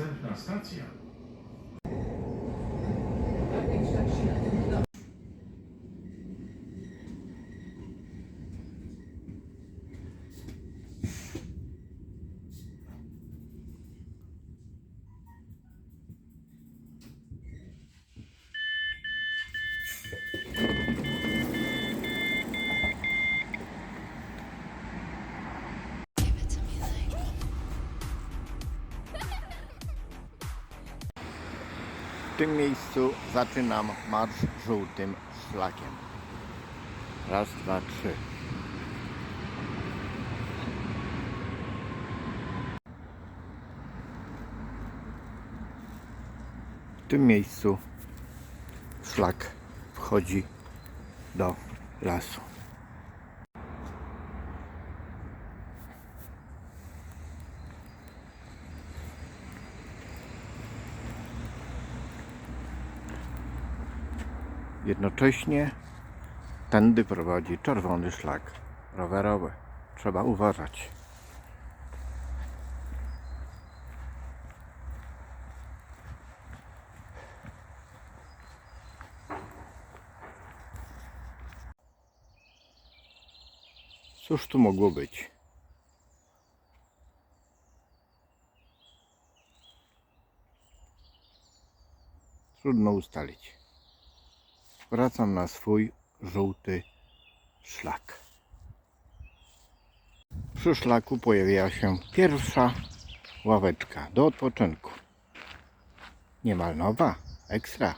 Następna stacja. Tym miejscu zaczynam marsz żółtym szlakiem. Raz, dwa, trzy. W tym miejscu szlak wchodzi do lasu. Jednocześnie tędy prowadzi czerwony szlak rowerowy. Trzeba uważać. Cóż tu mogło być? Trudno ustalić. Wracam na swój żółty szlak. Przy szlaku pojawiła się pierwsza ławeczka do odpoczynku. Niemal nowa, ekstra.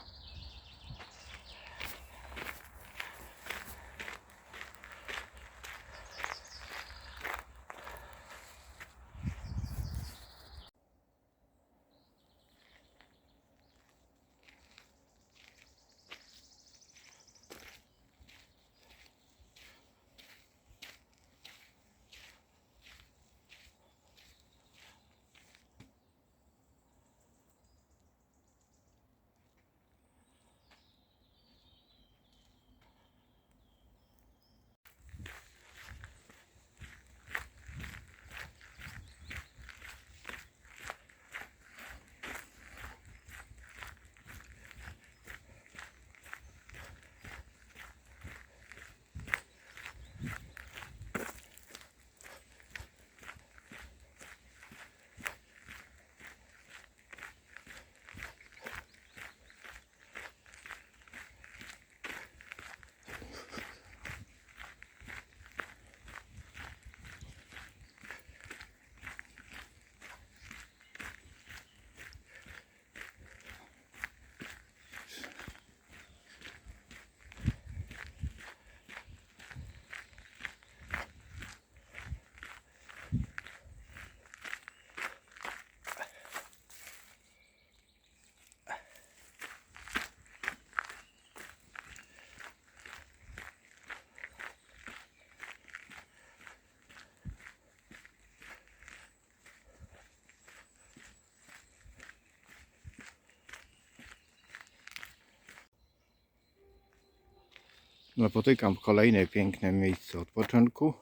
Napotykam kolejne piękne miejsce odpoczynku.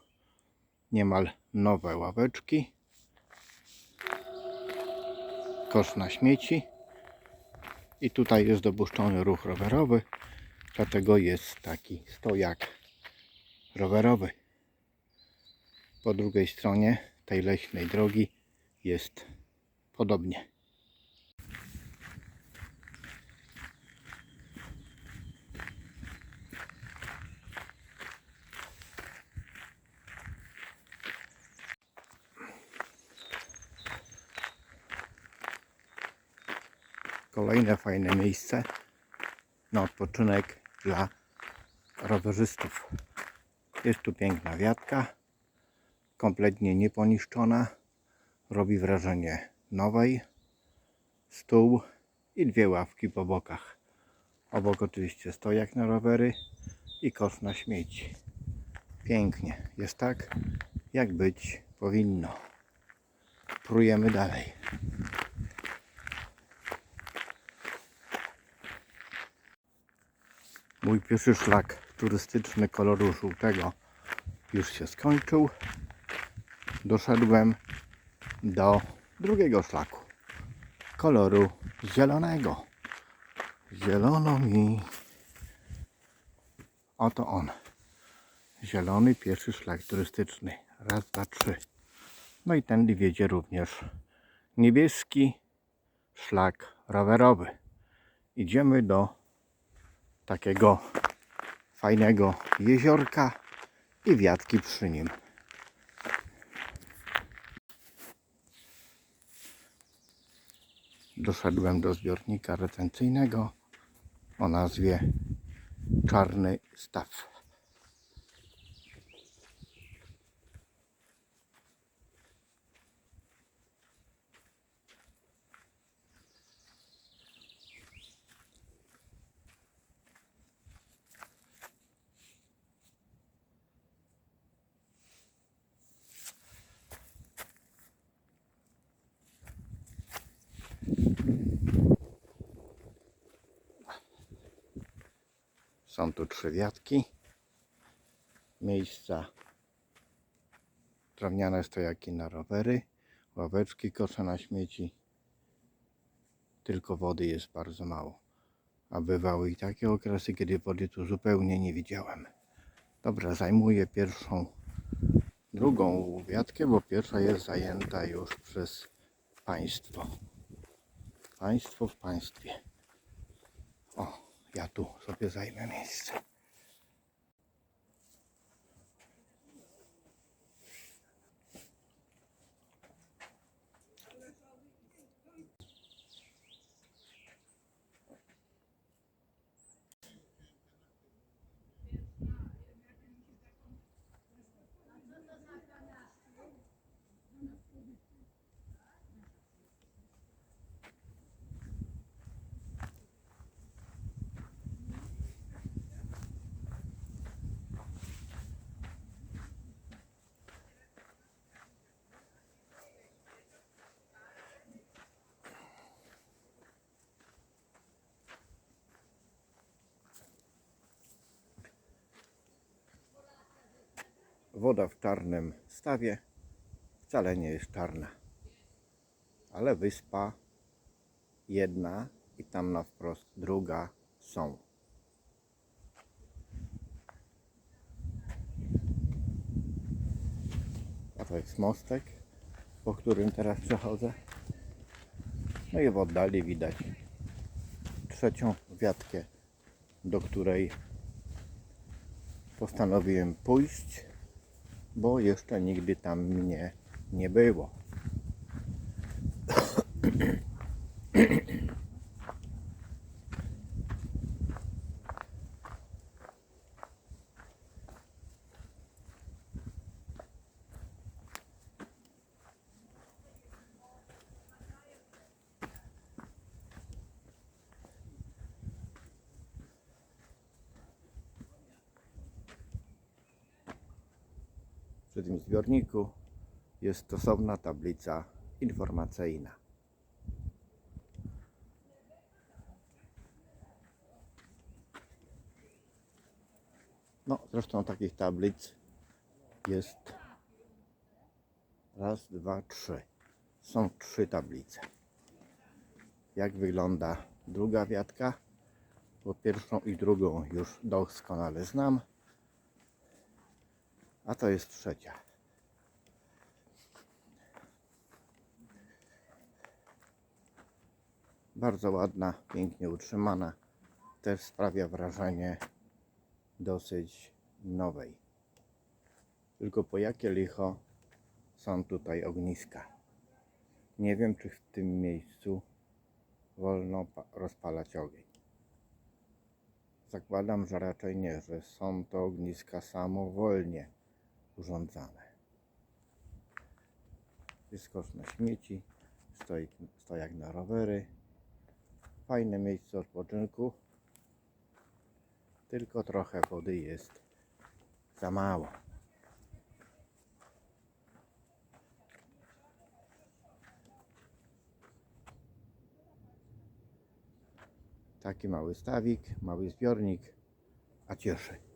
Niemal nowe ławeczki. Kosz na śmieci. I tutaj jest dopuszczony ruch rowerowy. Dlatego jest taki stojak rowerowy. Po drugiej stronie tej leśnej drogi jest podobnie. Kolejne fajne miejsce na odpoczynek dla rowerzystów. Jest tu piękna wiatka, kompletnie nieponiszczona. Robi wrażenie nowej. Stół i dwie ławki po bokach. Obok oczywiście stojak na rowery i kosz na śmieci. Pięknie. Jest tak, jak być powinno. Prujemy dalej. Mój pierwszy szlak turystyczny koloru żółtego już się skończył. Doszedłem do drugiego szlaku koloru zielonego. Zielono mi. Oto on. Zielony pierwszy szlak turystyczny. Raz, dwa, trzy. No i tędy wiedzie również niebieski szlak rowerowy. Idziemy do takiego fajnego jeziorka i wiatki przy nim. Doszedłem do zbiornika retencyjnego o nazwie Czarny Staw. Są tu trzy wiatki. Miejsca drewniane stojaki na rowery, ławeczki kosze na śmieci. Tylko wody jest bardzo mało. A bywały i takie okresy, kiedy wody tu zupełnie nie widziałem. Dobra, zajmuję pierwszą, drugą wiatkę, bo pierwsza jest zajęta już przez państwo. Państwo w państwie. O, ja tu sobie zajmę Woda w czarnym stawie wcale nie jest czarna. Ale wyspa jedna i tam na wprost druga są. A to jest mostek, po którym teraz przechodzę. No i w oddali widać trzecią wiatkę, do której postanowiłem pójść bo jeszcze nigdy tam mnie nie było. Przy tym zbiorniku jest stosowna tablica informacyjna. No, zresztą takich tablic jest raz, dwa, trzy. Są trzy tablice. Jak wygląda druga wiatka? Bo pierwszą i drugą już doskonale znam. A to jest trzecia. Bardzo ładna, pięknie utrzymana. Też sprawia wrażenie dosyć nowej. Tylko po jakie licho są tutaj ogniska. Nie wiem, czy w tym miejscu wolno pa- rozpalać ogień. Zakładam, że raczej nie, że są to ogniska samowolnie urządzane. Jest na śmieci, stoi, stojak na rowery. Fajne miejsce odpoczynku. Tylko trochę wody jest za mało. Taki mały stawik, mały zbiornik, a cieszy.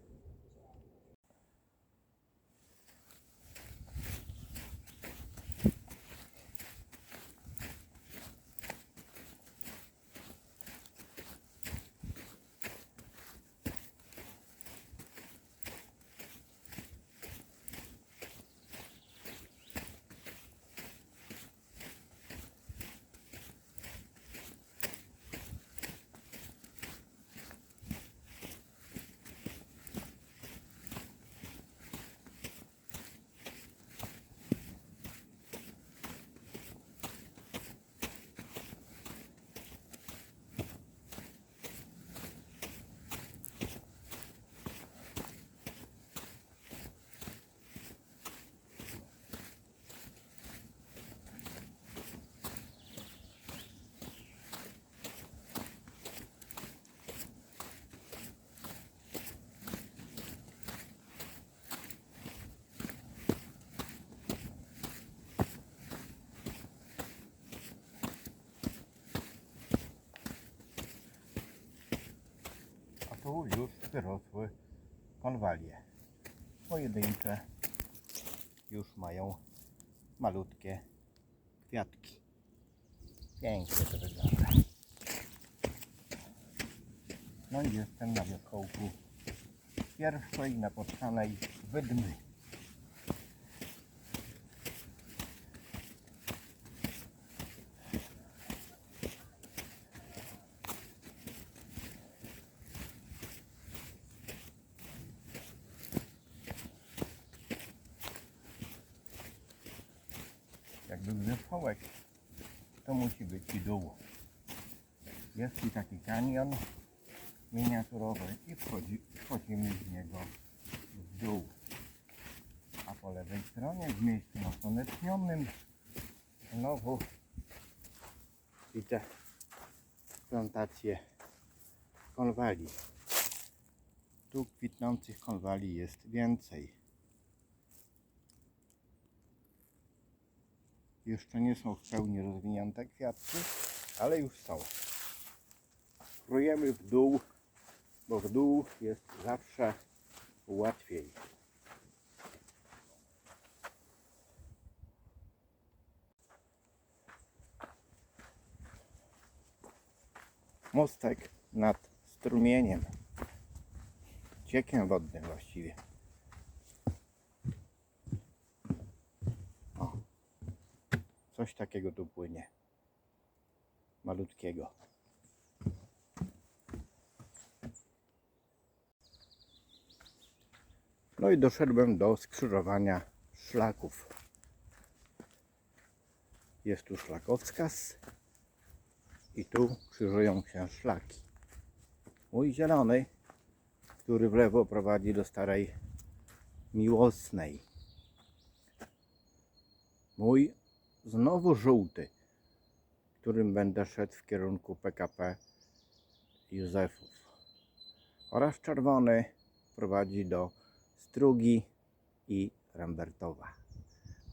Tu już wyrosły konwalie. Pojedyncze już mają malutkie kwiatki. Pięknie to wygląda. No i jestem na wierzchołku pierwszej napotkanej wydmy. Był wierzchołek, to musi być i dół. Jest i taki kanion miniaturowy i wchodzi, wchodzimy z niego w dół. A po lewej stronie w miejscu nasłonecznionym znowu widzę plantację konwali. Tu kwitnących konwali jest więcej. Jeszcze nie są w pełni rozwinięte kwiatki, ale już są. Krujemy w dół, bo w dół jest zawsze łatwiej. Mostek nad strumieniem, ciekiem wodnym właściwie. Coś takiego tu płynie. Malutkiego. No i doszedłem do skrzyżowania szlaków. Jest tu szlakowskaz i tu krzyżują się szlaki. Mój zielony, który w lewo prowadzi do starej miłosnej. Mój znowu żółty, którym będę szedł w kierunku PKP Józefów. Oraz czerwony prowadzi do Strugi i Rembertowa.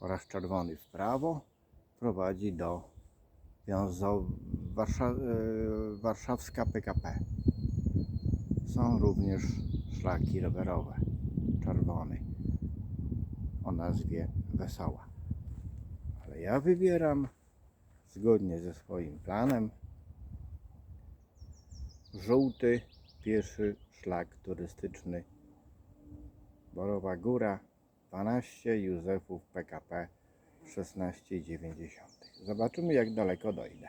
Oraz czerwony w prawo prowadzi do Wiązo... Warsza... e, Warszawska PKP. Są również szlaki rowerowe. Czerwony o nazwie Wesoła. Ale ja wybieram zgodnie ze swoim planem żółty pieszy szlak turystyczny Borowa Góra 12 Józefów PKP 16,90. Zobaczymy jak daleko dojdę.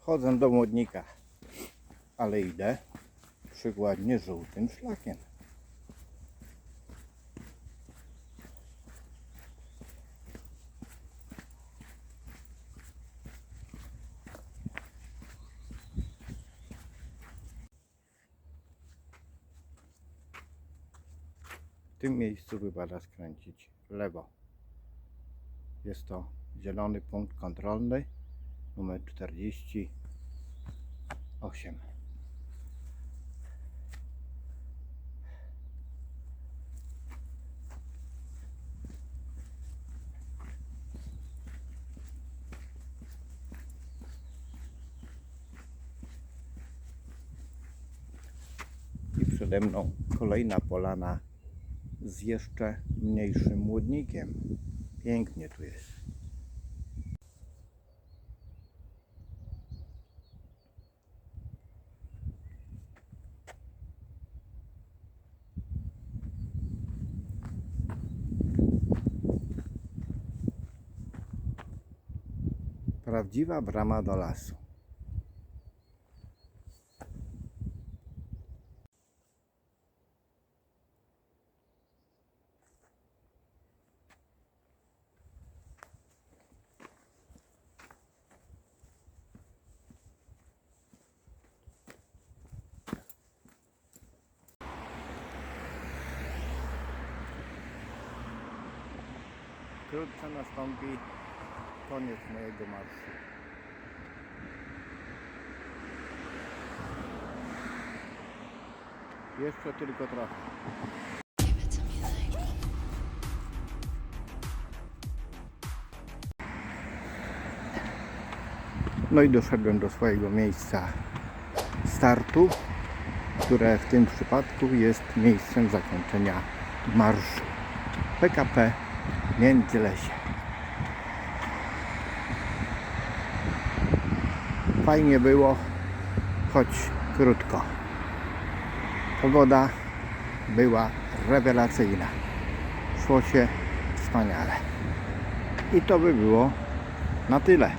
Chodzę do młodnika, ale idę przykładnie żółtym szlakiem. W tym miejscu wypada skręcić w lewo. Jest to zielony punkt kontrolny numer 48. I przede mną kolejna polana z jeszcze mniejszym młodnikiem. Pięknie tu jest. Prawdziwa brama do lasu. Wkrótce nastąpi koniec mojego marszu. Jeszcze tylko trochę. No i doszedłem do swojego miejsca startu, które w tym przypadku jest miejscem zakończenia marszu. PKP Międzylesie. Fajnie było, choć krótko. Pogoda była rewelacyjna. Szło się wspaniale. I to by było na tyle.